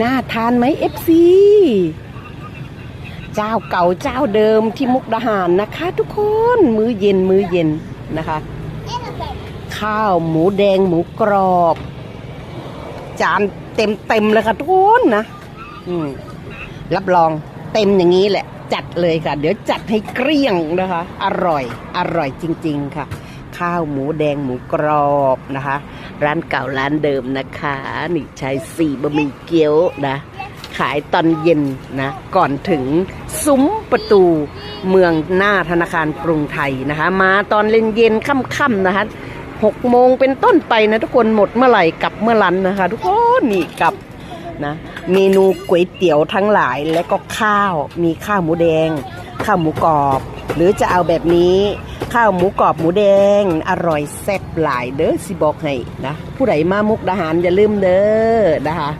น่าทานไหมเอฟซีเจ้าเก่าเจ้าเดิมที่มุกดาหารนะคะ ทุกคนมื้อเย็นมื้อเย็นนะคะ ข้าวหมูแดงหมูกรอบ จานเต็มเต็มเลยค่ะทุกคนนะรับรองเต็มอย่างนี้แหละ จัดเลยค่ะ เดี๋ยวจัดให้เกลี้ยงนะคะ อร่อย อร่อยจริง ๆ ค่ะ ข้าวหมูแดงหมูกรอบนะคะ ร้านเก่าร้านเดิมนะคะนี่ชายสี่บะหมี่เกี๊ยวนะ ขายตอนเย็นนะ ก่อนถึงซุ้มประตูเมืองหน้าธนาคารกรุงไทยนะคะ มาตอนเย็นเย็นๆค่ำๆนะคะหกโมงเป็นต้นไปนะทุกคนหมดเมื่อไหร่กลับเมื่อรันนะคะ ทุกคนนี่กลับนะเมนูก๋วยเตี๋ยวทั้งหลายและก็ข้าวมีข้าวหมูแดง ข้าวหมูกรอบ หรือจะเอาแบบนี้ข้าวหมูกรอบหมูแดง อร่อยแซ่บหลายเด้อสิบอกให้นะผู้ใดมามุกดาหารอย่าลืมเด้อนะคะ